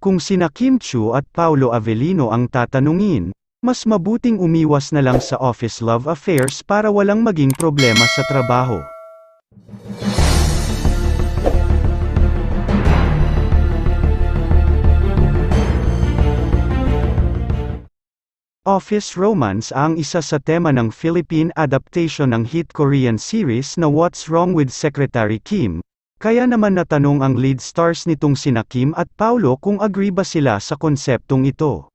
Kung sina Kim Chu at Paulo Avellino ang tatanungin, mas mabuting umiwas na lang sa office love affairs para walang maging problema sa trabaho. Office romance ang isa sa tema ng Philippine adaptation ng hit Korean series na What's Wrong with Secretary Kim, kaya naman natanong ang lead stars nitong sina Kim at Paulo kung agree ba sila sa konseptong ito.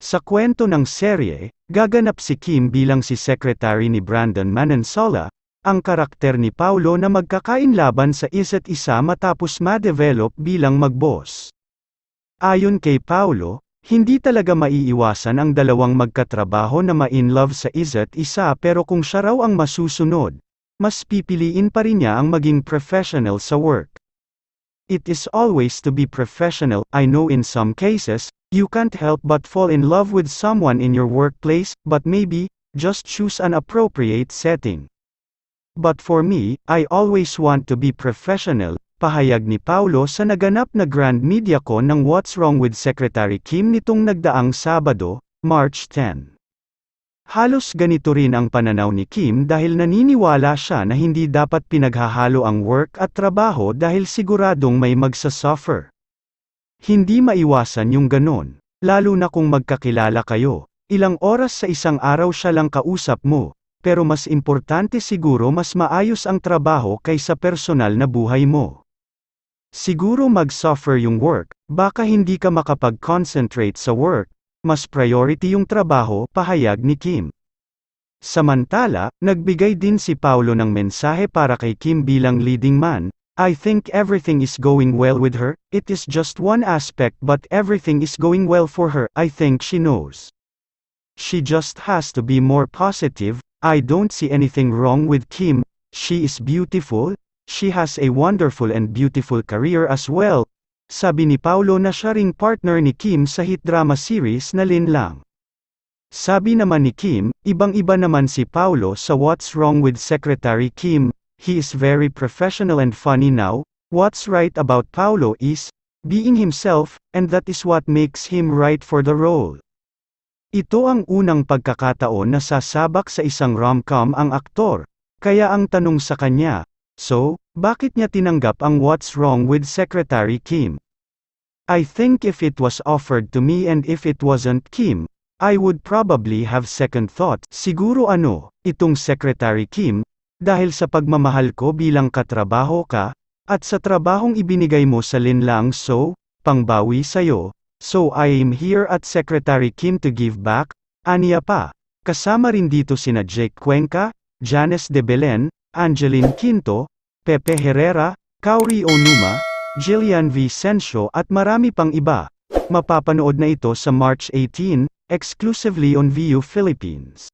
Sa kwento ng serye, gaganap si Kim bilang si secretary ni Brandon Manansola, ang karakter ni Paulo na magkakainlaban sa isa't isa matapos ma-develop bilang mag-boss. Ayon kay Paulo, hindi talaga maiiwasan ang dalawang magkatrabaho na ma-in-love sa isa't isa pero kung siya raw ang masusunod, mas pipiliin pa rin niya ang maging professional sa work. It is always to be professional, I know in some cases, you can't help but fall in love with someone in your workplace, but maybe, just choose an appropriate setting. But for me, I always want to be professional, pahayag ni Paulo sa naganap na Grand MediaCon ng What's Wrong with Secretary Kim nitong nagdaang Sabado, March 10. Halos ganito rin ang pananaw ni Kim dahil naniniwala siya na hindi dapat pinaghahalo ang work at trabaho dahil siguradong may magsasuffer. Hindi maiwasan yung ganon, lalo na kung magkakilala kayo. Ilang oras sa isang araw siya lang kausap mo, pero mas importante siguro mas maayos ang trabaho kaysa personal na buhay mo. Siguro mag-suffer yung work, baka hindi ka makapag-concentrate sa work, mas priority yung trabaho, pahayag ni Kim. Samantala, nagbigay din si Paulo ng mensahe para kay Kim bilang leading man, I think everything is going well with her, it is just one aspect but everything is going well for her, I think she knows. She just has to be more positive, I don't see anything wrong with Kim, she is beautiful, she has a wonderful and beautiful career as well, sabi ni Paulo na siya ring partner ni Kim sa hit drama series na Lin Lang. Sabi naman ni Kim, ibang-iba naman si Paulo sa What's Wrong with Secretary Kim, he is very professional and funny now, what's right about Paulo is, being himself, and that is what makes him right for the role. Ito ang unang pagkakataon na sasabak sa isang rom-com ang aktor, kaya ang tanong sa kanya, so, bakit niya tinanggap ang What's Wrong with Secretary Kim? I think if it was offered to me and if it wasn't Kim, I would probably have second thought, siguro ano, itong Secretary Kim, dahil sa pagmamahal ko bilang katrabaho ka, at sa trabahong ibinigay mo sa linlang so, pangbawi sayo, so I am here at Secretary Kim to give back, aniya pa. Kasama rin dito sina Jake Cuenca, Janice de Belen, Angeline Quinto, Pepe Herrera, Kauri Onuma, Jillian Vicencio at marami pang iba. Mapapanood na ito sa March 18, exclusively on VU Philippines.